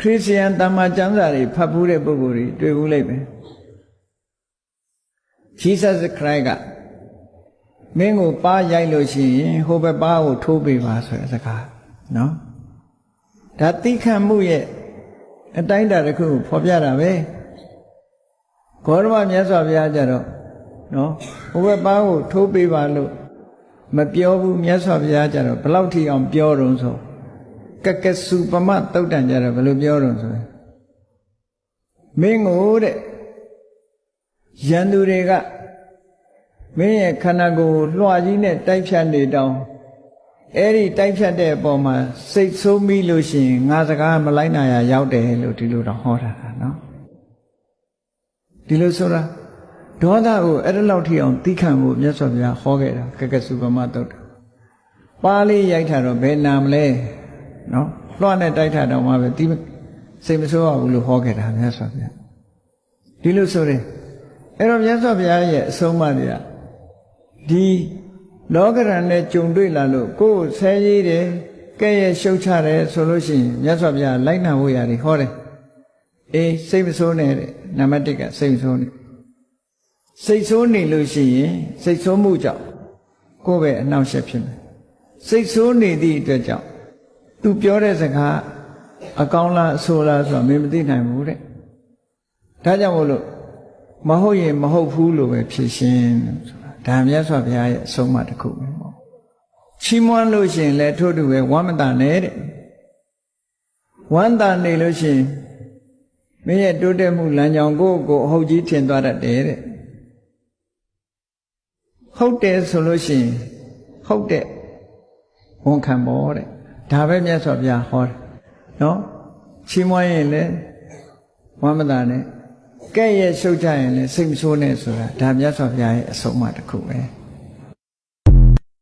ခရစ်ယာန်တမ္မာကျမ်းစာတွေဖတ်ဘူးတဲ့ပုဂ္ဂိုလ်တွေတွေ့ဘူးလိမ့်မယ် Jesus Christ ကမင်းကိုပါရိုက်လို့ရှိရင်ဟိုဘက်ပါကိုထိုးပေးပါဆိုတဲ့စကားနော်ဒါတိခတ်မှုရဲ့အတိုင်းအတာတစ်ခုကိုဖော်ပြတာပဲဂေါရမမြတ်စွာဘုရားကြတော့နော်ဟိုဘက်ပါကိုထိုးပေးပါလို့မပြောဘူးမြတ်စွာဘုရားကြတော့ဘယ်လောက်ထိအောင်ပြောတုံးဆို ကကစုပမတုတ်တန်ကြတော့ဘယ်လိုပြောတုံးဆိုရင်မင်းကိုတဲ့ရန်သူတွေကမင်းရဲ့ခန္ဓာကိုယ်ကိုလွှာကြီးနဲ့တိုက်ဖြတ်နေတောင်းအဲ့ဒီတိုက်ဖြတ်တဲ့အပေါ်မှာစိတ်ဆိုးမိလို့ရှိရင်ငါစကားမလိုက်နိုင်ရရောက်တယ်လို့ဒီလိုတော့ဟောတာကနော်ဒီလိုဆိုတာဒေါသကိုအဲ့ဒါလောက်ထိအောင်သိခံဖို့မြတ်စွာဘုရားဟောခဲ့တာကကစုပမတုတ်တာပါဠိရိုက်တာတော့ဘယ်နာမလဲ နော်လွှတ်နဲ့တိုက်တာတော့မှပဲဒီစိတ်မဆိုးရဘူးလို့ဟောခဲ့တာမြတ်စွာဘုရားဒီလိုဆိုရင်အဲ့တော့မြတ်စွာဘုရားရဲ့အဆုံးအမတွေကဒီလောကရန်နဲ့ကြုံတွေ့လာလို့ကိုယ်ဆဲရေးတယ်ကဲ့ရဲ့ရှုတ်ချတယ်ဆိုလို့ရှိရင်မြတ်စွာဘုရားလိုက်နာဖို့ရတယ်ဟောတယ်အေးစိတ်မဆိုးနဲ့တဲ့နံပါတ်1ကစိတ်မဆိုးနဲ့စိတ်ဆိုးနေလို့ရှိရင်စိတ်ဆိုးမှုကြောင့်ကိုယ်ပဲအနှောက်အယှက်ဖြစ်မယ်စိတ်ဆိုးနေသည့်အတွက်ကြောင့် သူပြောတဲ့စကားအကောင်းလားအဆိုးလားဆိုတာမင်းမသိနိုင်ဘူးတဲ့ဒါကြောင့်မို့လို့မဟုတ်ရင်မဟုတ်ဘူးလို့ပဲဖြေရှင်းဆိုတာဒါမြတ်စွာဘုရားရဲ့အဆုံးအမတစ်ခုပဲပေါ့ချီးမွမ်းလို့ရှိရင်လည်းထို့တူပဲဝမ်းမတန်နဲ့တဲ့ဝမ်းတန်နေလို့ရှိရင်မင်းရဲ့တိုးတက်မှုလမ်းကြောင်းကိုယ့်ကိုယ်အဟုတ်ကြီးထင်သွားတတ်တယ်တဲ့ဟုတ်တယ်ဆိုလို့ရှိရင်ဟုတ်တဲ့ဝန်ခံပေါ်တဲ့ ဒါပဲမြတ်စွာဘုရားဟောတယ်နော်ချီးမွမ်းရင်လည်းဝမ်းမတန်နဲ့ကဲ့ရဲ့ရှုတ်ကြရင်လည်းစိတ်မဆိုးနဲ့ဆိုတာဒါမြတ်စွာဘုရားရဲ့အဆုံးအမတစ်ခုပဲ